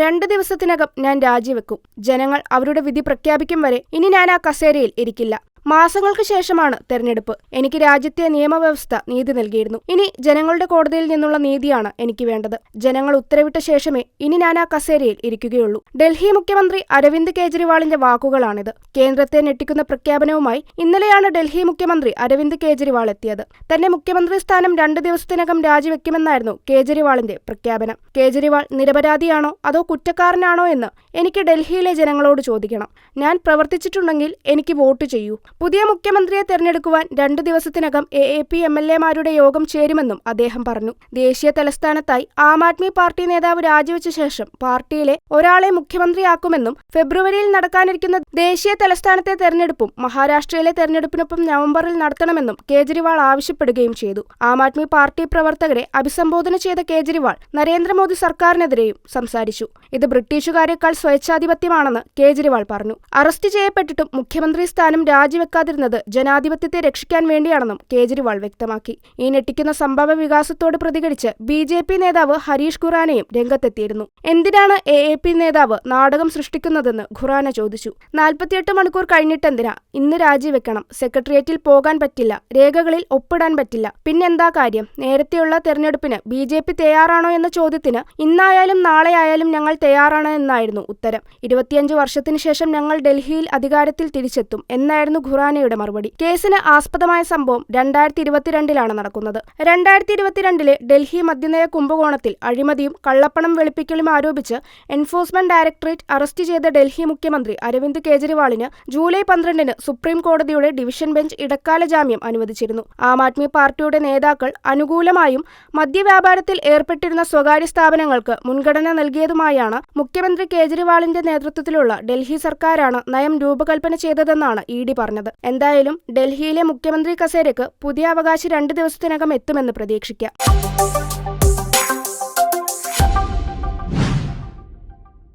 രണ്ട് ദിവസത്തിനകം ഞാൻ രാജിവെക്കും. ജനങ്ങൾ അവരുടെ വിധി പ്രഖ്യാപിക്കും വരെ ഇനി ഞാൻ ആ കസേരയിൽ ഇരിക്കില്ല. മാസങ്ങൾക്ക് ശേഷമാണ് തെരഞ്ഞെടുപ്പ്. എനിക്ക് രാജ്യത്തെ നിയമവ്യവസ്ഥ നീതി നൽകിയിരുന്നു. ഇനി ജനങ്ങളുടെ കോടതിയിൽ നിന്നുള്ള നീതിയാണ് എനിക്ക് വേണ്ടത്. ജനങ്ങൾ ഉത്തരവിട്ട ശേഷമേ ഇനി ഞാൻ ആ കസേരയിൽ ഇരിക്കുകയുള്ളൂ. ഡൽഹി മുഖ്യമന്ത്രി അരവിന്ദ് കെജ്രിവാളിന്റെ വാക്കുകളാണിത്. കേന്ദ്രത്തെ ഞെട്ടിക്കുന്ന പ്രഖ്യാപനവുമായി ഇന്നലെയാണ് ഡൽഹി മുഖ്യമന്ത്രി അരവിന്ദ് കെജ്രിവാൾ എത്തിയത്. തന്റെ മുഖ്യമന്ത്രി സ്ഥാനം രണ്ട് ദിവസത്തിനകം രാജിവെക്കുമെന്നായിരുന്നു കേജ്രിവാളിന്റെ പ്രഖ്യാപനം. കേജ്രിവാൾ നിരപരാധിയാണോ അതോ കുറ്റക്കാരനാണോ എന്ന് എനിക്ക് ഡൽഹിയിലെ ജനങ്ങളോട് ചോദിക്കണം. ഞാൻ പ്രവർത്തിച്ചിട്ടുണ്ടെങ്കിൽ എനിക്ക് വോട്ട് ചെയ്യൂ. പുതിയ മുഖ്യമന്ത്രിയെ തെരഞ്ഞെടുക്കുവാൻ രണ്ടു ദിവസത്തിനകം A A P M L എമാരുടെ യോഗം ചേരുമെന്നും അദ്ദേഹം പറഞ്ഞു. ദേശീയ തലസ്ഥാനത്തായി ആം ആദ്മി പാർട്ടി നേതാവ് രാജിവെച്ച ശേഷം പാർട്ടിയിലെ ഒരാളെ മുഖ്യമന്ത്രിയാക്കുമെന്നും ഫെബ്രുവരിയിൽ നടക്കാനിരിക്കുന്ന ദേശീയ തലസ്ഥാനത്തെ തെരഞ്ഞെടുപ്പും മഹാരാഷ്ട്രയിലെ തെരഞ്ഞെടുപ്പിനൊപ്പം നവംബറിൽ നടത്തണമെന്നും കേജ്രിവാൾ ആവശ്യപ്പെടുകയും ചെയ്തു. ആം ആദ്മി പാർട്ടി പ്രവർത്തകരെ അഭിസംബോധന ചെയ്ത കേജ്രിവാൾ നരേന്ദ്രമോദി സർക്കാരിനെതിരെയും സംസാരിച്ചു. ഇത് ബ്രിട്ടീഷുകാരെക്കാൾ സ്വേച്ഛാധിപത്യമാണെന്ന് കേജ്രിവാൾ പറഞ്ഞു. അറസ്റ്റ് ചെയ്യപ്പെട്ടിട്ടും മുഖ്യമന്ത്രി സ്ഥാനം രാജിവെക്കാതിരുന്നത് ജനാധിപത്യത്തെ രക്ഷിക്കാൻ വേണ്ടിയാണെന്നും കേജ്രിവാൾ വ്യക്തമാക്കി. ഈ ഞെട്ടിക്കുന്ന സംഭവ വികാസത്തോട് പ്രതികരിച്ച് ബി ജെ പി നേതാവ് ഹരീഷ് ഖുറാനയും രംഗത്തെത്തിയിരുന്നു. എന്തിനാണ് എ എ പി നേതാവ് നാടകം സൃഷ്ടിക്കുന്നതെന്ന് ഖുറാന ചോദിച്ചു. നാൽപ്പത്തിയെട്ട് മണിക്കൂർ കഴിഞ്ഞിട്ടെന്തിനാ? ഇന്ന് രാജിവെക്കണം. സെക്രട്ടേറിയറ്റിൽ പോകാൻ പറ്റില്ല. രേഖകളിൽ ഒപ്പിടാൻ പറ്റില്ല. പിന്നെന്താ കാര്യം? നേരത്തെയുള്ള തെരഞ്ഞെടുപ്പിന് ബി ജെ പി തയ്യാറാണോ എന്ന ചോദ്യത്തിന് ഇന്നായാലും നാളെ ആയാലും ഞങ്ങൾ തയ്യാറാണ് എന്നായിരുന്നു ഉത്തരം. ഇരുപത്തിയഞ്ച് വർഷത്തിനു ശേഷം ഞങ്ങൾ ഡൽഹിയിൽ അധികാരത്തിൽ തിരിച്ചെത്തും. എന്നായിരുന്നു ഖുറാനയുടെ മറുപടി. കേസിന് ആസ്പദമായ സംഭവം രണ്ടായിരത്തി ഇരുപത്തിരണ്ടിലാണ് നടക്കുന്നത്. രണ്ടായിരത്തി ഇരുപത്തിരണ്ടിലെ ഡൽഹി മദ്യനയ കുംഭകോണത്തിൽ അഴിമതിയും കള്ളപ്പണം വെളുപ്പിക്കലും ആരോപിച്ച് എൻഫോഴ്സ്മെന്റ് ഡയറക്ടറേറ്റ് അറസ്റ്റ് ചെയ്ത ഡൽഹി മുഖ്യമന്ത്രി അരവിന്ദ് കെജ്രിവാളിന് ജൂലൈ പന്ത്രണ്ടിന് സുപ്രീം കോടതിയുടെ ഡിവിഷൻ ബെഞ്ച് ഇടക്കാല ജാമ്യം അനുവദിച്ചിരുന്നു. ആം ആദ്മി പാർട്ടിയുടെ നേതാക്കൾ അനുകൂലമായും മദ്യവ്യാപാരത്തിൽ ഏർപ്പെട്ടിരുന്ന സ്വകാര്യ സ്ഥാപനങ്ങൾക്ക് മുൻഗണന നൽകിയതുമായാണ് മുഖ്യമന്ത്രി കേജ്രിവാളിന്റെ നേതൃത്വത്തിലുള്ള ഡൽഹി സർക്കാരാണ് നയം രൂപകൽപ്പന ചെയ്തതെന്നാണ് ഇ ഡി പറഞ്ഞത്. എന്തായാലും ഡൽഹിയിലെ മുഖ്യമന്ത്രി കസേരയ്ക്ക് പുതിയ അവകാശി രണ്ട് ദിവസത്തിനകം എത്തുമെന്ന് പ്രതീക്ഷിക്കാം.